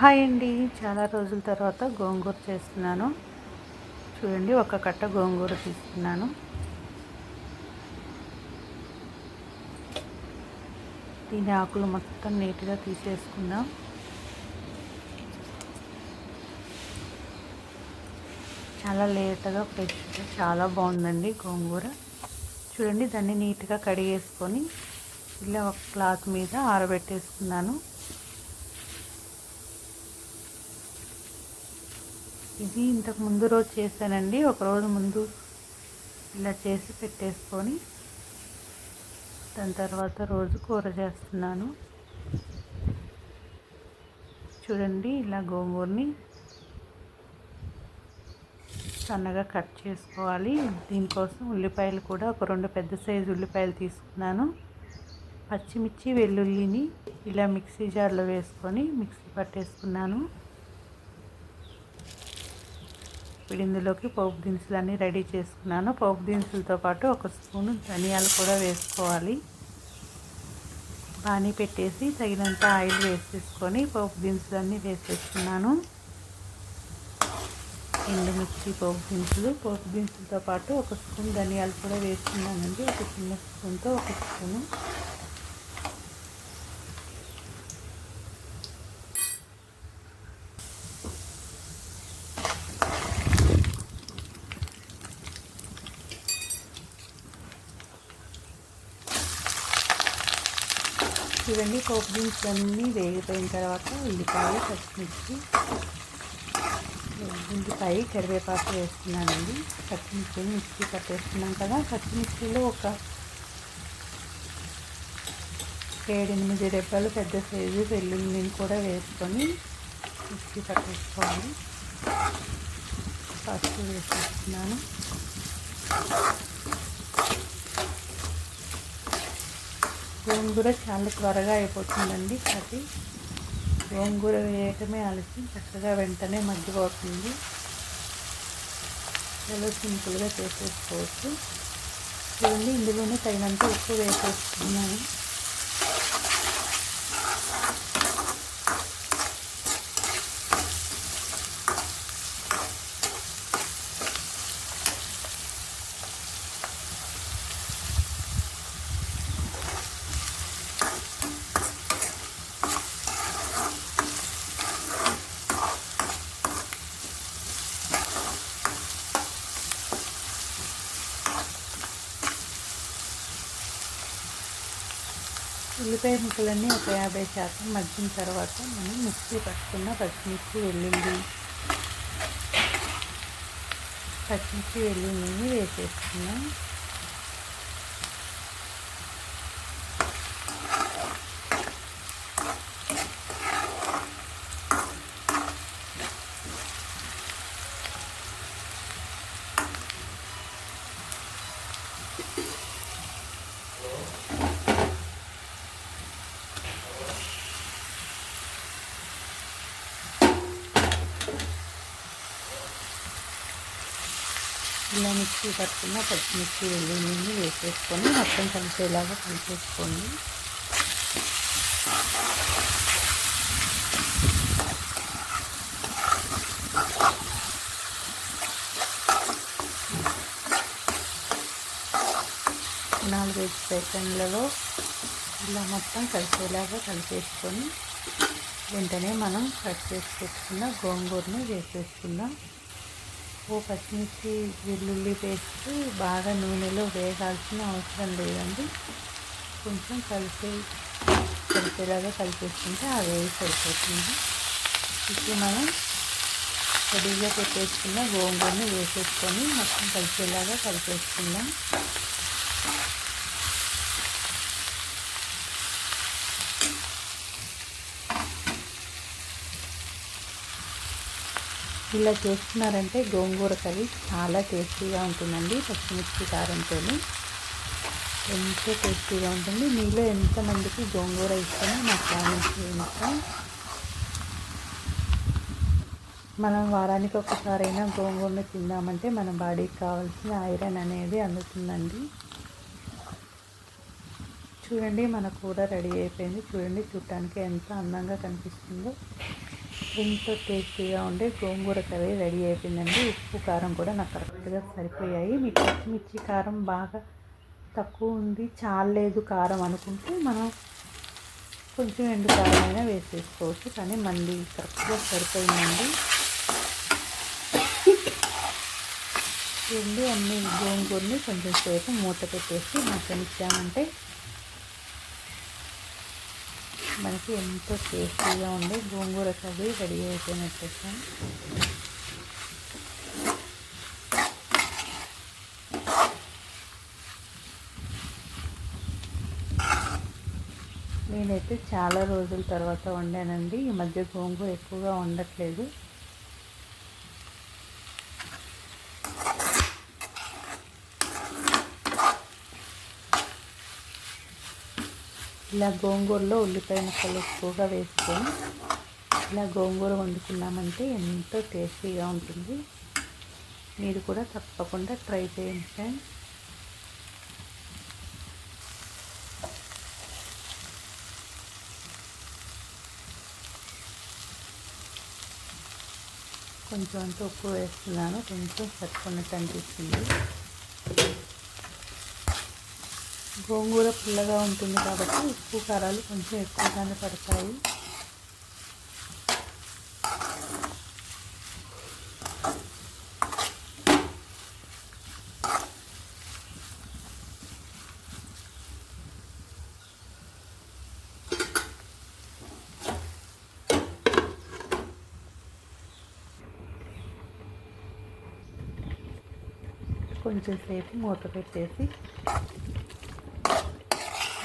Hi అండి. చాలా రోజుల తర్వాత గోంగూర చేస్తున్నాను. చూడండి ఒక కట్ట గోంగూర తీసుకున్నాను. దీని ఆకులు మొత్తం నీట్గా తీసేసుకుందాం. చాలా లేతగా ఫ్రెష్గా చాలా బాగుందండి గోంగూర. చూడండి దాన్ని నీట్గా కడిగేసుకొని ఇలా ఒక క్లాత్ మీద ఆరబెట్టేసుకున్నాను. ఇది ఇంతకు ముందు రోజు చేశానండి. ఒక రోజు ముందు ఇలా చేసి పెట్టేసుకొని దాని తర్వాత రోజు కూర చేస్తున్నాను. చూడండి ఇలా గోంగూరని సన్నగా కట్ చేసుకోవాలి. దీనికోసం ఉల్లిపాయలు కూడా ఒక రెండు పెద్ద సైజు ఉల్లిపాయలు తీసుకున్నాను. పచ్చిమిర్చి వెల్లుల్లిని ఇలా మిక్సీ జార్లో వేసుకొని మిక్సీ పట్టేసుకున్నాను. ఇప్పుడు ఇందులోకి పోపు దినుసులు అన్నీ రెడీ చేసుకున్నాను. పోపు దినుసులతో పాటు ఒక స్పూను ధనియాలు కూడా వేసుకోవాలి. పానీ పెట్టేసి తగినంత ఆయిల్ వేసేసుకొని పోపు దినుసులు అన్నీ వేసేసుకున్నాను ఎండుమిర్చి పోపు దినుసులు. పోపు దినుసులతో పాటు ఒక స్పూన్ ధనియాలు కూడా వేసుకున్నానండి ఒక చిన్న స్పూన్తో ఒక స్పూను ఇవన్నీ పోపు దినుసులు అన్నీ వేగిపోయిన తర్వాత ఉల్లిపాయ పచ్చిమిర్చి ఉల్లిపాయ కరివేపాకు వేస్తున్నానండి. పచ్చిమిర్చి మిక్సీ పట్టేస్తున్నాం కదా పచ్చిమిర్చిలో ఒక ఏడెనిమిది రెబ్బలు పెద్ద సైజు వెల్లుల్లిని కూడా వేసుకొని మిక్సీ పట్టేసుకోవాలి పసుపు వేసేస్తున్నాను. గోంగూర చాలా త్వరగా అయిపోతుందండి. అది గోంగూర వేయటమే ఆలస్యం. చక్కగా వెంటనే మగ్గిపోతుంది. చాలా సింపుల్గా చేసేసుకోవచ్చు. చూడండి ఇందులోనే తగినంత ఉప్పు వేసేసుకున్నాను ఉల్లిపాయ ముక్కలన్నీ ఒక యాభై శాతం మగ్గిన తర్వాత మనం మిక్సీ పట్టుకున్న పచ్చిమిర్చి వెల్లుల్లి పచ్చిమిర్చి వెల్లుల్లిని వేసేసుకున్నాం. ఇలా మిక్సీ పట్టుకున్న పచ్చిమిర్చి వెల్లుల్లిని వేసేసుకొని మొత్తం కలిసేలాగా కలిపేసుకోండి. నాలుగైదు సెకండ్లలో ఇలా మొత్తం కలిసేలాగా కలిపేసుకొని వెంటనే మనం కట్ చేసి పెట్టుకున్న గోంగూరను వేసేసుకుందాం. పసుపు పచ్చిమిర్చి వెల్లుల్లి పేస్ట్ బాగా నూనెలో వేగాల్సిన అవసరం లేదండి. కొంచెం కలిపి కలిపేలాగా కలిపేసుకుంటే ఆ వేగి సరిపోతుంది. ఇప్పుడు మనం రెడీగా పెట్టేసుకున్న గోంగూరని వేసేసుకొని మొత్తం కలిపేలాగా కలిపేసుకుందాం. ఇలా చేస్తున్నారంటే గోంగూర కర్రీ చాలా టేస్టీగా ఉంటుందండి పచ్చిమిర్చి కారంతో ఎంతో టేస్టీగా ఉంటుంది. మీలో ఎంతమందికి గోంగూర ఇష్టమో నాకు కామెంట్ చేయండి మనం వారానికి ఒకసారైనా గోంగూరను తిందామంటే మన బాడీకి కావాల్సిన ఐరన్ అనేది అందుతుందండి. చూడండి మన కూర రెడీ అయిపోయింది. చూడండి చూడటానికి ఎంత అందంగా కనిపిస్తుందో. ఎంతో టేస్టీగా ఉండే గోంగూర కర్రీ రెడీ అయిపోయిందండి. ఉప్పు కారం కూడా నాకు కరెక్ట్గా సరిపోయాయి. మీకు పచ్చిమిర్చి కారం బాగా తక్కువ ఉంది. చాలేదు కారం అనుకుంటే మనం కొంచెం ఎండు కారం అయినా వేసేసుకోవచ్చు. కానీ మళ్ళీ కరెక్ట్గా సరిపోయిందండి. రెండు అన్ని గోంగూరని కొంచెం సేపు మూత పెట్టేసి మగ్గనిచ్చామంటే మనకి ఎంతో టేస్టీగా ఉండే గోంగూర కర్రీ రెడీ అయిపోయినట్టు నేనైతే చాలా రోజుల తర్వాత వండానండి. ఈ మధ్య గోంగూర ఎక్కువగా ఉండట్లేదు ఇలా గోంగూరలో ఉల్లిపాయ ముక్కలు ఎక్కువగా వేసుకొని ఇలా గోంగూర వండుకున్నామంటే ఎంతో టేస్టీగా ఉంటుంది. మీరు కూడా తప్పకుండా ట్రై చేయండి ఫ్రెండ్స్. కొంచెం అంత ఉప్పు వేస్తున్నాను కొంచెం సరిపడినట్టు అనిపిస్తుంది గోంగూర పుల్లగా ఉంటుంది కాబట్టి ఉప్పు కారాలు కొంచెం ఎక్కువగానే పడతాయి. కొంచెం సేపు మూత పెట్టేసి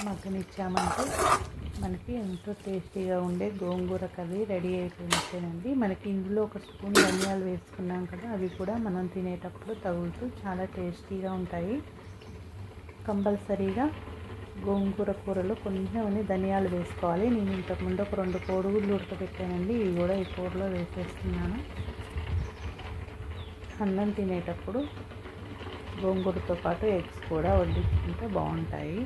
మగ్గనిచ్చామంటే మనకి ఎంతో టేస్టీగా ఉండే గోంగూర కర్రీ రెడీ అయిపోయినట్టేనండి మనకి ఇందులో ఒక స్పూన్ ధనియాలు వేసుకున్నాం కదా అవి కూడా మనం తినేటప్పుడు తగులుతూ చాలా టేస్టీగా ఉంటాయి. కంపల్సరీగా గోంగూర కూరలో కొంచెం ధనియాలు వేసుకోవాలి. నేను ఇంతకుముందు ఒక రెండు కోడుగుళ్ళు ఉడకబెట్టానండి ఇవి కూడా ఈ కూరలో వేసేస్తున్నాను. అన్నం తినేటప్పుడు గోంగూరతో పాటు ఎగ్స్ కూడా వడ్డించుకుంటే బాగుంటాయి.